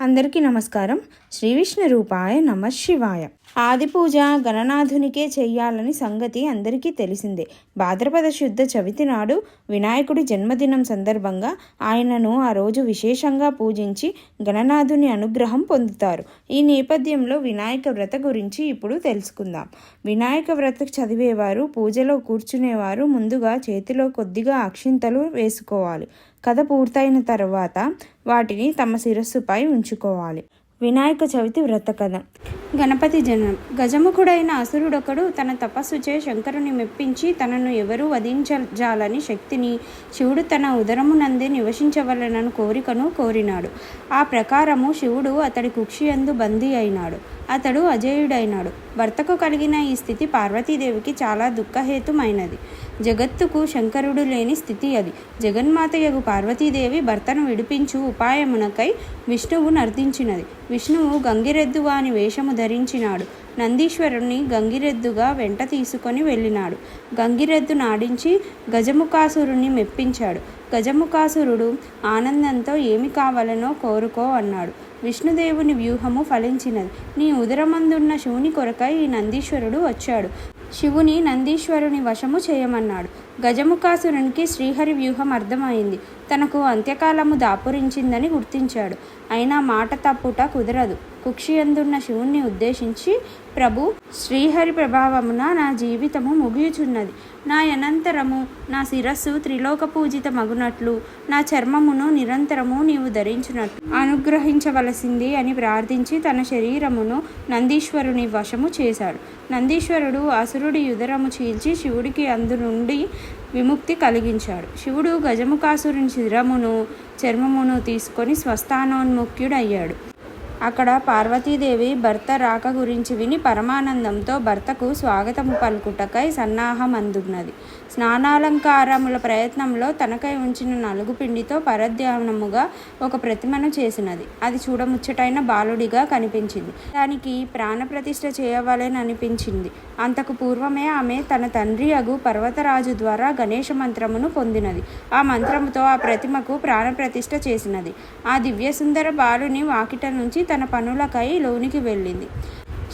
అందరికీ నమస్కారం. శ్రీ విష్ణు రూపాయ నమ శివాయ. ఆది పూజ గణనాథునికే చెయ్యాలని సంగతి అందరికీ తెలిసిందే. భాద్రపద శుద్ధ చవితి నాడు వినాయకుడి జన్మదినం సందర్భంగా ఆయనను ఆ రోజు విశేషంగా పూజించి గణనాథుని అనుగ్రహం పొందుతారు. ఈ నేపథ్యంలో వినాయక వ్రత గురించి ఇప్పుడు తెలుసుకుందాం. వినాయక వ్రత చదివేవారు పూజలో కూర్చునేవారు ముందుగా చేతిలో కొద్దిగా అక్షింతలు వేసుకోవాలి. కథ పూర్తయిన తర్వాత వాటిని తమ శిరస్సుపై ఉంచుకోవాలి. వినాయక చవితి వ్రత కథ. గణపతి జనం. గజముఖుడైన అసురుడొకడు తన తపస్సుచే శంకరుని మెప్పించి తనను ఎవరూ వధించజాలని శక్తిని శివుడు తన ఉదరమునందే నివసించవలనను కోరికను కోరినాడు. ఆ ప్రకారము శివుడు అతడి కుక్షియందు బందీ అయినాడు. అతడు అజేయుడైనాడు. భర్తకు కలిగిన ఈ స్థితి పార్వతీదేవికి చాలా దుఃఖహేతుమైనది. జగత్తుకు శంకరుడు లేని స్థితి అది. జగన్మాతయగు పార్వతీదేవి భర్తను విడిపించు ఉపాయమునకై విష్ణువు నర్తించినది విష్ణువు గంగిరెద్దు వాని వేషము ధరించినాడు. నందీశ్వరుణ్ణి గంగిరెద్దుగా వెంట తీసుకొని వెళ్ళినాడు. గంగిరెద్దు నాడించి గజముఖాసురుణ్ణి మెప్పించాడు. గజముఖాసురుడు ఆనందంతో ఏమి కావాలనో కోరుకో అన్నాడు. విష్ణుదేవుని వ్యూహము ఫలించినది. నీ ఉదరమందున్న శివుని కొరకై ఈ నందీశ్వరుడు వచ్చాడు. శివుని నందీశ్వరుని వశము చేయమన్నాడు. గజముఖాసురునికి శ్రీహరి వ్యూహం అర్థమైంది. తనకు అంత్యకాలము దాపురించిందని గుర్తించాడు. అయినా మాట తప్పుట కుదరదు. కుక్షియందున్న శివుణ్ణి ఉద్దేశించి ప్రభు శ్రీహరి ప్రభావమున నా జీవితము ముగియుచున్నది. నా అనంతరము నా శిరస్సు త్రిలోక పూజిత మగునట్లు నా చర్మమును నిరంతరము నీవు ధరించినట్లు అనుగ్రహించవలసింది అని ప్రార్థించి తన శరీరమును నందీశ్వరుని వశము చేశాడు. నందీశ్వరుడు అసురుడి యుదరము చీల్చి శివుడికి అందు నుండి విముక్తి కలిగించాడు. శివుడు గజముఖాసురుని శిరమును చర్మమును తీసుకొని స్వస్థానోన్ముఖ్యుడయ్యాడు అక్కడ పార్వతీదేవి భర్త రాక గురించి విని పరమానందంతో భర్తకు స్వాగతము పలుకుటకై సన్నాహం అందున్నది స్నానాలంకారముల ప్రయత్నంలో తనకై ఉంచిన నలుగు పిండితో పరధ్యానముగా ఒక ప్రతిమను చేసినది. అది చూడముచ్చటైన బాలుడిగా కనిపించింది. దానికి ప్రాణప్రతిష్ఠ చేయవలెననిపించింది. అంతకు పూర్వమే ఆమె తన తండ్రి అగు పర్వతరాజు ద్వారా గణేష మంత్రమును పొందినది. ఆ మంత్రముతో ఆ ప్రతిమకు ప్రాణప్రతిష్ఠ చేసినది. ఆ దివ్యసుందర బాలుని వాకిట నుంచి తన పనులకై లోనికి వెళ్ళింది.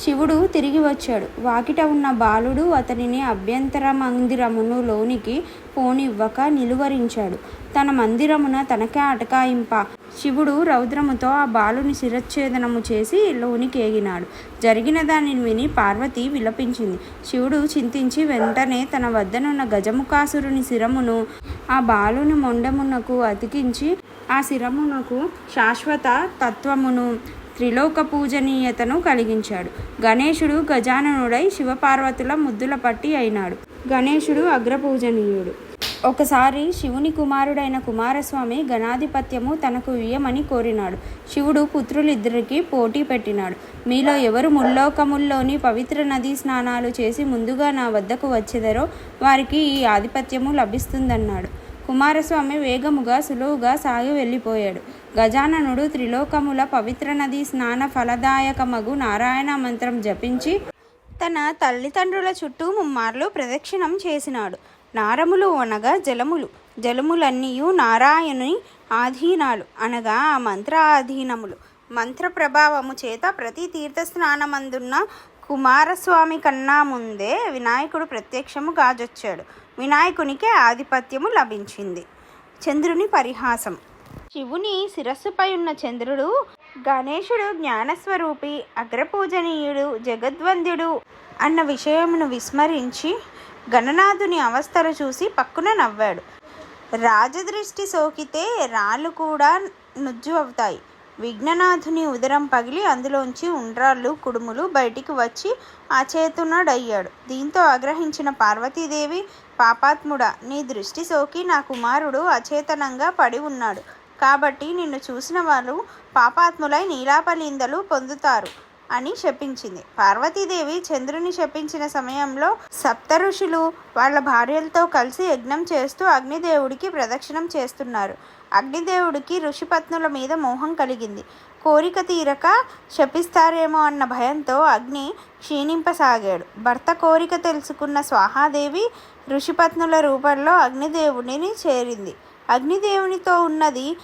శివుడు తిరిగి వచ్చాడు. వాకిట ఉన్న బాలుడు అతనిని అభ్యంతర మందిరమును లోనికి పోనివ్వక నిలువరించాడు. తన మందిరమున తనకే అటకాయింప. శివుడు రౌద్రముతో ఆ బాలుని శిరచ్ఛేదనము చేసి లోనికి ఏగినాడు జరిగిన దానిని విని పార్వతి విలపించింది. శివుడు చింతించి వెంటనే తన వద్దనున్న గజముఖాసురుని శిరమును ఆ బాలుని మొండమునకు అతికించి ఆ శిరమునకు శాశ్వత తత్వమును త్రిలోక పూజనీయతను కలిగించాడు. గణేశుడు గజాననుడై శివపార్వతుల ముద్దుల పట్టి అయినాడు. గణేశుడు అగ్రపూజనీయుడు. ఒకసారి శివుని కుమారుడైన కుమారస్వామి గణాధిపత్యము తనకు ఇయ్యమని కోరినాడు. శివుడు పుత్రులిద్దరికి పోటీ పెట్టినాడు. మీలో ఎవరు ముల్లోకముల్లోని పవిత్ర నదీ స్నానాలు చేసి ముందుగా నా వద్దకు వచ్చేదరో వారికి ఈ ఆధిపత్యము లభిస్తుందన్నాడు. కుమారస్వామి వేగముగా సులువుగా సాగి వెళ్ళిపోయాడు. గజాననుడు త్రిలోకముల పవిత్ర నది స్నాన ఫలదాయకమగు నారాయణ మంత్రం జపించి తన తల్లిదండ్రుల చుట్టూ ముమ్మార్లు ప్రదక్షిణం చేసినాడు. నారములు అనగా జలములు జలములన్నీయు నారాయణుని ఆధీనాలు అనగా ఆ మంత్ర ఆధీనములు మంత్ర ప్రభావము చేత ప్రతి తీర్థ స్నానమందున్న కుమారస్వామి కన్నా ముందే వినాయకుడు ప్రత్యక్షము గాజొచ్చాడు. వినాయకునికి ఆధిపత్యము లభించింది. చంద్రుని పరిహాసం శివుని శిరస్సుపై ఉన్న చంద్రుడు గణేశుడు జ్ఞానస్వరూపి అగ్రపూజనీయుడు జగద్వంద్యుడు అన్న విషయమును విస్మరించి గణనాథుని అవస్థలు చూసి పక్కున నవ్వాడు. రాజదృష్టి సోకితే రాళ్ళు కూడా నుజ్జు అవుతాయి విఘ్ననాథుని ఉదరం పగిలి అందులోంచి ఉండ్రాళ్ళు కుడుములు బయటికి వచ్చి అచేతునుడయ్యాడు దీంతో ఆగ్రహించిన పార్వతీదేవి పాపాత్ముడా నీ దృష్టి సోకి నా కుమారుడు అచేతనంగా పడి ఉన్నాడు. కాబట్టి నిన్ను చూసిన వాళ్ళు పాపాత్ములై నీలాపలిందలు పొందుతారు అని శపించింది పార్వతీదేవి చంద్రుని శపించిన సమయంలో సప్త ఋషులు వాళ్ళ భార్యలతో కలిసి యజ్ఞం చేస్తూ అగ్నిదేవుడికి ప్రదక్షిణం చేస్తున్నారు. అగ్నిదేవుడికి ఋషిపత్నుల మీద మోహం కలిగింది. కోరిక తీరక శపిస్తారేమో అన్న భయంతో అగ్ని క్షీణింపసాగాడు. భర్త కోరిక తెలుసుకున్న స్వాహాదేవి ఋషిపత్నుల రూపంలో అగ్నిదేవుడిని చేరింది. అగ్నిదేవునితో ఉన్నది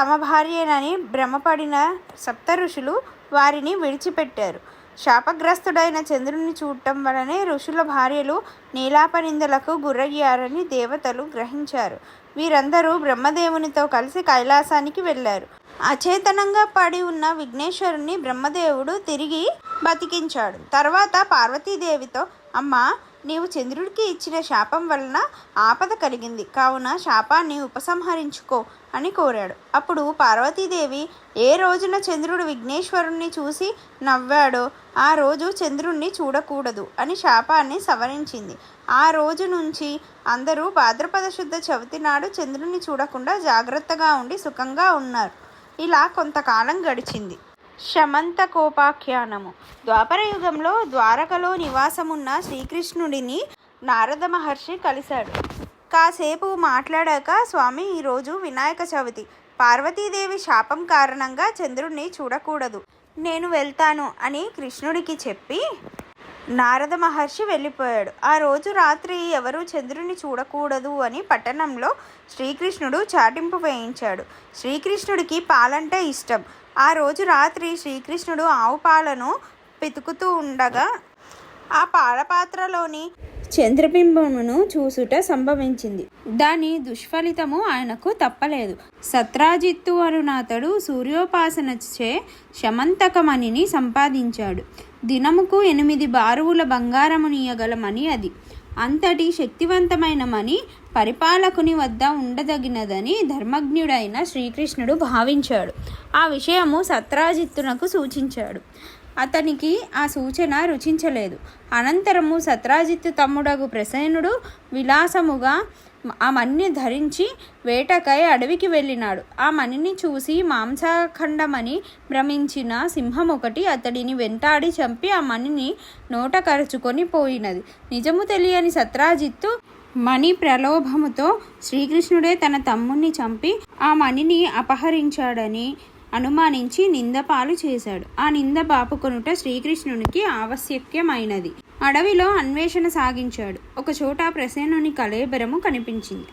తమ భార్యేనని భ్రమపడిన సప్త ఋషులు వారిని విడిచిపెట్టారు. శాపగ్రస్తుడైన చంద్రుని చూడటం వలనే ఋషుల భార్యలు నీలాపనిందలకు గురయ్యారని దేవతలు గ్రహించారు. వీరందరూ బ్రహ్మదేవునితో కలిసి కైలాసానికి వెళ్ళారు. అచేతనంగా పడి ఉన్న విఘ్నేశ్వరుని బ్రహ్మదేవుడు తిరిగి బతికించాడు. తర్వాత పార్వతీదేవితో అమ్మా నీవు చంద్రుడికి ఇచ్చిన శాపం వలన ఆపద కలిగింది. కావున శాపాన్ని ఉపసంహరించుకో అని కోరాడు. అప్పుడు పార్వతీదేవి ఏ రోజున చంద్రుడు విఘ్నేశ్వరుణ్ణి చూసి నవ్వాడో ఆ రోజు చంద్రుణ్ణి చూడకూడదు అని శాపాన్ని సవరించింది. ఆ రోజు నుంచి అందరూ భాద్రపద శుద్ధ చవితి నాడు చంద్రుణ్ణి చూడకుండా జాగ్రత్తగా ఉండి సుఖంగా ఉన్నారు. ఇలా కొంతకాలం గడిచింది. శమంతకోపాఖ్యానము ద్వాపర యుగంలో ద్వారకలో నివాసమున్న శ్రీకృష్ణుడిని నారద మహర్షి కలిశాడు. కాసేపు మాట్లాడాక స్వామి ఈరోజు వినాయక చవితి. పార్వతీదేవి శాపం కారణంగా చంద్రుణ్ణి చూడకూడదు. నేను వెళ్తాను అని కృష్ణుడికి చెప్పి నారద మహర్షి వెళ్ళిపోయాడు. ఆ రోజు రాత్రి ఎవరూ చంద్రుని చూడకూడదు అని పట్టణంలో శ్రీకృష్ణుడు చాటింపు వేయించాడు. శ్రీకృష్ణుడికి పాలంటే ఇష్టం. ఆ రోజు రాత్రి శ్రీకృష్ణుడు ఆవు పాలను పితుకుతూ ఉండగా ఆ పాలపాత్రలోని చంద్రబింబమును చూసుట సంభవించింది. దాని దుష్ఫలితము ఆయనకు తప్పలేదు. సత్రాజిత్తు అరునాథడు సూర్యోపాసనచే శమంతకమణిని సంపాదించాడు. దినముకు ఎనిమిది బారువుల బంగారమునియగలమని అది. అంతటి శక్తివంతమైన మణి పరిపాలకుని వద్ద ఉండదగినదని ధర్మజ్ఞుడైన శ్రీకృష్ణుడు భావించాడు. ఆ విషయము సత్రాజిత్తునకు సూచించాడు. అతనికి ఆ సూచన రుచించలేదు. అనంతరము సత్రాజిత్తు తమ్ముడగు ప్రసేనుడు విలాసముగా ఆ మణిని ధరించి వేటకై అడవికి వెళ్ళినాడు. ఆ మణిని చూసి మాంసాఖండమని భ్రమించిన సింహం ఒకటి అతడిని వెంటాడి చంపి ఆ మణిని నోట కరుచుకొని పోయినది. నిజము తెలియని సత్రాజిత్తు మణి ప్రలోభముతో శ్రీకృష్ణుడే తన తమ్ముణ్ణి చంపి ఆ మణిని అపహరించాడని అనుమానించి నిందపాలు చేశాడు. ఆ నింద బాపుకొనుట శ్రీకృష్ణునికి ఆవశ్యక్యమైనది అడవిలో అన్వేషణ సాగించాడు. ఒకచోట ప్రసేనుని కలేబరము కనిపించింది.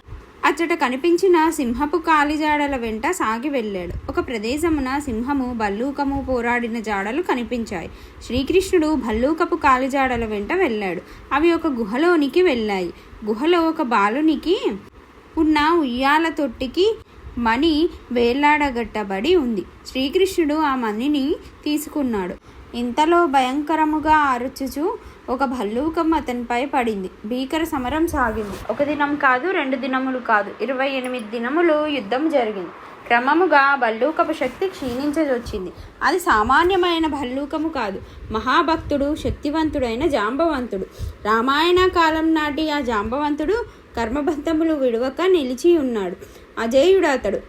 అచ్చట కనిపించిన సింహపు కాలిజాడల వెంట సాగి వెళ్ళాడు. ఒక ప్రదేశమున సింహము భల్లూకము పోరాడిన జాడలు కనిపించాయి. శ్రీకృష్ణుడు భల్లూకపు కాలిజాడల వెంట వెళ్ళాడు. అవి ఒక గుహలోనికి వెళ్ళాయి. గుహలో ఒక బాలునికి ఉన్న ఉయ్యాల తొట్టికి మణి వేలాడగట్టబడి ఉంది. శ్రీకృష్ణుడు ఆ మణిని తీసుకున్నాడు. ఇంతలో భయంకరముగా అరుచుచు ఒక భల్లూకం అతనిపై పడింది. భీకర సమరం సాగింది. ఒక దినం కాదు రెండు దినములు కాదు ఇరవై ఎనిమిది దినములు యుద్ధం జరిగింది. క్రమముగా భల్లూకపు శక్తి క్షీణించవచ్చింది అది సామాన్యమైన భల్లూకము కాదు మహాభక్తుడు శక్తివంతుడైన జాంబవంతుడు. రామాయణ కాలం నాటి ఆ జాంబవంతుడు కర్మబంధములు విడవక నిలిచి ఉన్నాడు అజేయుడు అతడు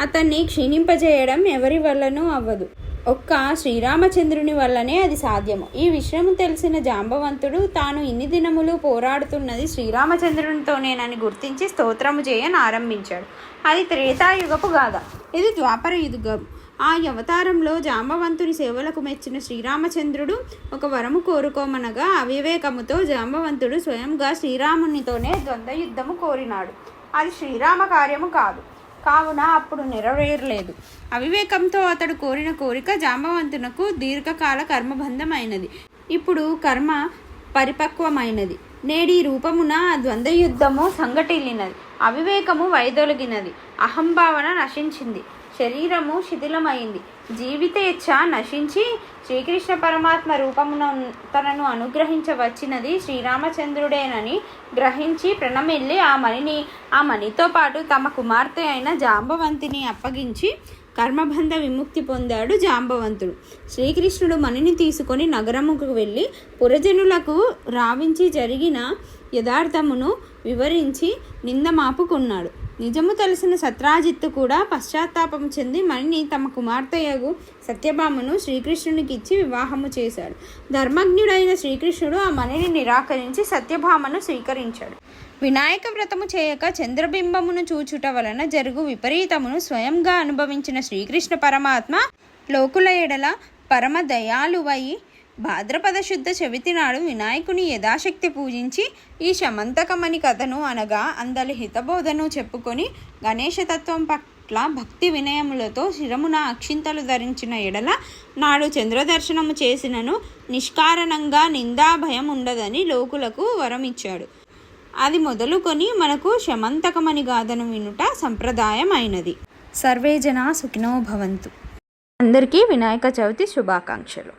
అతన్ని క్షీణింపజేయడం ఎవరి వల్లనూ అవ్వదు. ఒక్క శ్రీరామచంద్రుని వల్లనే అది సాధ్యము. ఈ విషయం తెలిసిన జాంబవంతుడు తాను ఇన్ని దినములు పోరాడుతున్నది శ్రీరామచంద్రునితోనేనని గుర్తించి స్తోత్రము చేయని ఆరంభించాడు. అది త్రేతాయుగపు గాథ. ఇది ద్వాపర యుగం. ఆ అవతారంలో జాంబవంతుని సేవలకు మెచ్చిన శ్రీరామచంద్రుడు ఒక వరము కోరుకోమనగా అవివేకముతో జాంబవంతుడు స్వయంగా శ్రీరామునితోనే ద్వంద్వ యుద్ధము కోరినాడు. అది శ్రీరామ కార్యము కాదు. కావున అప్పుడు నెరవేరలేదు. అవివేకంతో అతడు కోరిన కోరిక జాంబవంతునకు దీర్ఘకాల కర్మబంధమైనది. ఇప్పుడు కర్మ పరిపక్వమైనది. నేడి రూపమున ద్వంద్వయుద్ధము ద్వంద్వ యుద్ధము సంఘటిల్లినది. అవివేకము వైదొలిగినది. అహంభావన నశించింది. శరీరము శిథిలమైంది. జీవితేచ్ఛ నశించి శ్రీకృష్ణ పరమాత్మ రూపమున తనను అనుగ్రహించవచ్చినది శ్రీరామచంద్రుడేనని గ్రహించి ప్రణమిల్లి ఆ మణిని ఆ మణితో పాటు తమ కుమార్తె అయిన జాంబవంతిని అప్పగించి కర్మబంధ విముక్తి పొందాడు జాంబవంతుడు. శ్రీకృష్ణుడు మణిని తీసుకొని నగరముకు వెళ్ళి పురజనులకు రావించి జరిగిన యథార్థమును వివరించి నిందమాపుకున్నాడు. నిజము తెలిసిన సత్రాజిత్తు కూడా పశ్చాత్తాపం చెంది మణిని తమ కుమార్తెయగు సత్యభామను శ్రీకృష్ణునికి ఇచ్చి వివాహము చేశాడు. ధర్మజ్ఞుడైన శ్రీకృష్ణుడు ఆ మణిని నిరాకరించి సత్యభామను స్వీకరించాడు. వినాయక వ్రతము చేయక చంద్రబింబమును చూచుట వలన జరుగు విపరీతమును స్వయంగా అనుభవించిన శ్రీకృష్ణ పరమాత్మ లోకుల ఎడల పరమ దయాలువై భాద్రపద శుద్ధ చవితి నాడు వినాయకుని యథాశక్తి పూజించి ఈ శమంతకమని కథను అనగా అందరి హితబోధను చెప్పుకొని గణేశతత్వం పట్ల భక్తి వినయములతో శిరమున అక్షింతలు ధరించిన ఎడల నాడు చంద్రదర్శనము చేసినను నిష్కారణంగా నిందా భయం ఉండదని లోకులకు వరమిచ్చాడు. అది మొదలుకొని మనకు శమంతకమని గాథను వినుట సంప్రదాయం అయినది సర్వే జనా సుఖినో భవంతు. అందరికీ వినాయక చవితి శుభాకాంక్షలు.